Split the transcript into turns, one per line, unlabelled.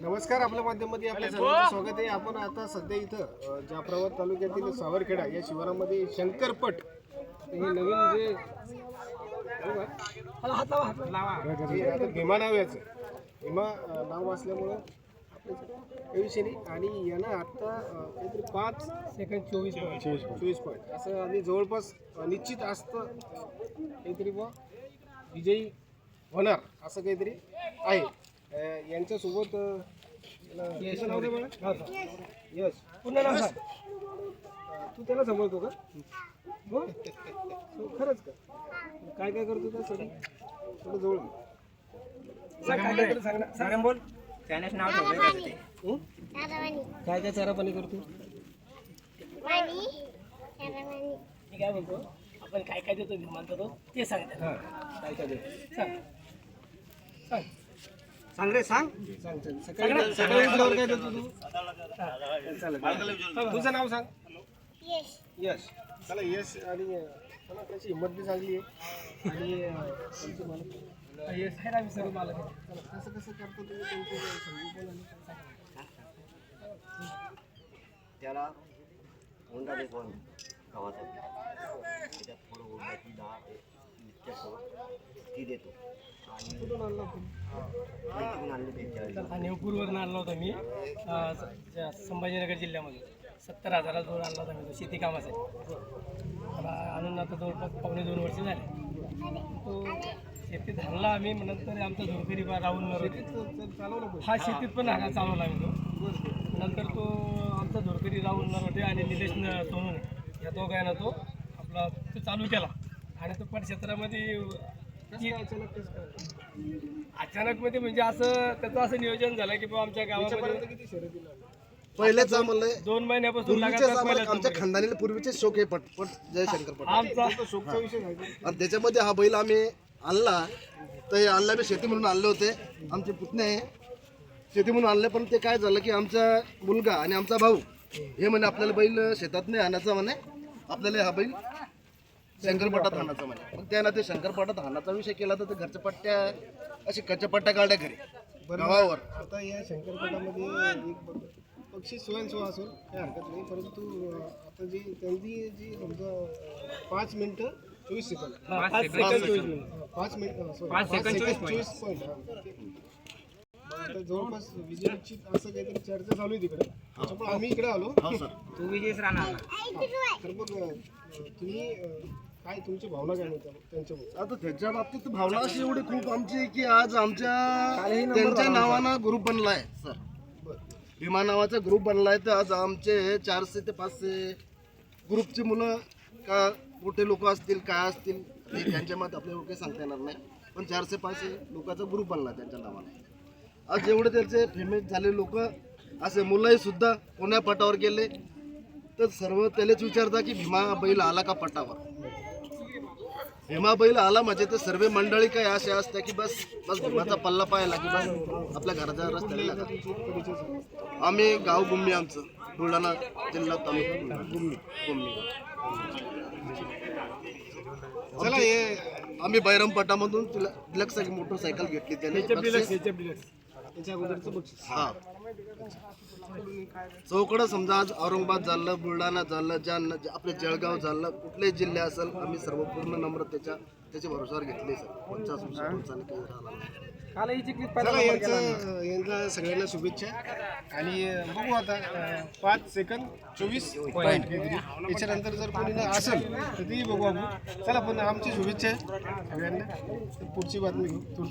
नमस्कार आपल्या माध्यमामध्ये आपल्या सर्वांचं स्वागत आहे. आपण आता सध्या इथं जाफराबाद तालुक्यातील सावरखेडा या शिवारामध्ये शंकरपट हे नवीन जे
हा, हात लावा हात लावा.
जे आता भीमा नाव याचं. भीमा नाव असल्यामुळं विषय नाही. आणि यानं आत्ता काहीतरी पाच
सेकंड चोवीस point.
चोवीस पॉईंट असं आणि जवळपास निश्चित असतं. काहीतरी बुवा. विजयी होणार असं काहीतरी आहे. यांच्यासोबत
यश
नाव काय
मोरे.
बरं?
हा, सांग.
यश.
पुन्हा नाव सांग
तू त्याला सांभाळतो का? हो? हो, खरंच का? काय काय करतो त्या सगळं? थोडं जवळ.
सांग, करतो ना.
बोल. त्यानेच नाव ठेवलं
काय काय चारापाणी करतो?
वाणी. चारवाणी
मी काय म्हणतो आपण काय काय देतो भीमांचा तो ते सांग त्याला.
काय काय देतो?
सांग. सांग
सांग रे सांग.
सांग सांग. सकाळी सकाळी उठल्यावर काय देतो तू चालेल तुझं नाव सांग.
यश.
यश. चला यश आणि चला त्याची हिंमत बी चांगली आहे. आणि अ, त्यांची मला-
हे आहे ना
कसं कसं करतो तुम्ही त्यांची समजून पण आणि
त्याला हुंडा देतो आम्ही गावाचा त्याच्यात थोडं हुंडाची डाळ मिरच्या थोडं. ती देतो?
कुठून आणला तुम्ही
मैत्रीण आणली त्यांच्या
हा नेवपूरवरून आणला होता मी. अं, स- ज्या संभाजीनगर जिल्ह्यामध्ये. सत्तर हजाराचा जोड आणला होता मी तो शेती कामासाठी. मला आणून आता जवळपास पावणे दोन वर्ष झाले. तो शेतीत आणला आम्ही मग नंतर आमचा झोरकरी बा राहून
चालवलं पण.
हा शेतीत पण हा चालवला आम्ही तो. नंतर तो आमचा झोरकरी राहुल नरोटे आणि निलेश न- सोनूने या दोघांना तो आपला तो चालू केला. आणि तो पण क्षेत्रामध्ये
अचानक कसं काय?
अचानक मध्ये म्हणजे असं त्याचं असं नियोजन झालं की बाबा आमच्या गावामध्ये
पहिलेच आम्हाला
दोन महिन्यापासून
पूर्वीचेच
लगातार
आम्हाला
पहिलाच
आमच्या खानदानीला पूर्वीचे शोक आहे पटपट जय शंकर पट.
आमचा
तो शोकचा विषय आहे का?
आणि त्याच्यामध्ये हा बैल आम्ही आणला तर हे आणला बी शेती म्हणून आणले होते. आमचे पुतणे शेती म्हणून आणले पण ते काय झालं की आमचा मुलगा आणि आमचा भाऊ हे म्हणे आपल्याला बैल शेतात नाही आणायचा म्हणे. आपल्याला हा बैल शंकरपटात हाणायचा म्हणे. मग त्यानं ते शंकरपटात हाणाचा विषय केला तर ते घरच्या पट्ट्या अशी कच्च्या पट्ट्या काढल्या घरी गावावर.
आता या शंकरपटामध्ये एक पक्षी स्वयंसेवा असेल काही हरकत नाही परंतु आता जी त्यांची जी समजा पाच मिनिटं चोवीस सेकंद
हा, पाच मिनिट.
हा, पाच मिनिट sorry,
पाच सेकंद चोवीस
पॉईंट जवळपास विजय निश्चित असं काहीतरी चर्चा चालू आहे तिकडे. त्याच्यामुळे आम्ही इकडे आलो.
हो सर.
तू विजयच राहणार
तर मग तुम्ही काय तुमची भावना काय त्यांच्याबद्दल
आता त्याच्या बाबतीत भावना अशी एवढी खूप आमची आहे की आज आमच्या त्यांच्या नावानं ग्रुप बनलाय सर भीमा नावाचा ग्रुप बनलाय तर आज आमचे चारशे ते पाचशे ग्रुपची मुलं का मोठे लोक असतील काय असतील त्यांच्या मत आपल्याला काही सांगता येणार नाही. पण चारशे पाचशे लोकांचा ग्रुप बनला त्यांच्या नावाने. आज जेवढे त्याचे फेमस झाले लोक असे मुलंही सुद्धा कोण्या पटावर गेले. तर सर्व त्यालाच विचारता की भीमा बैल आला का पटावर भीमा बैल आला म्हणजे ते सर्व मंडळी काय असे असते की बस बस भीमाचा पल्ला पाहिला की बस आपल्या घराच्या रस्त्याला लागला. आम्ही गाव गुम्मी आमचं बुलढाणा जिल्हा तालुका बुलढाणा. गुम्मी.
चला हे
आम्ही बैरम पटामधून तिला एक मोटरसायकल घेतली त्याने बक्षीस. हा. चौकडं समजा आज औरंगाबाद झालं बुलढाणा झालं जालना आपले जळगाव झालं कुठलेही जिल्हे असेल आम्ही सर्व पूर्ण नम्र त्याच्या भरोशावर घेतले सर.
चला यांचं यांचा सगळ्यांना शुभेच्छा. आणि बघू आता पाच सेकंद चोवीस पॉईंट काहीतरी त्याच्यानंतर जर कोणी असेल तर तेही बघू आपण. चला पण आमची शुभेच्छा आहे. सगळ्यांना. पुढची बातमी घेऊ.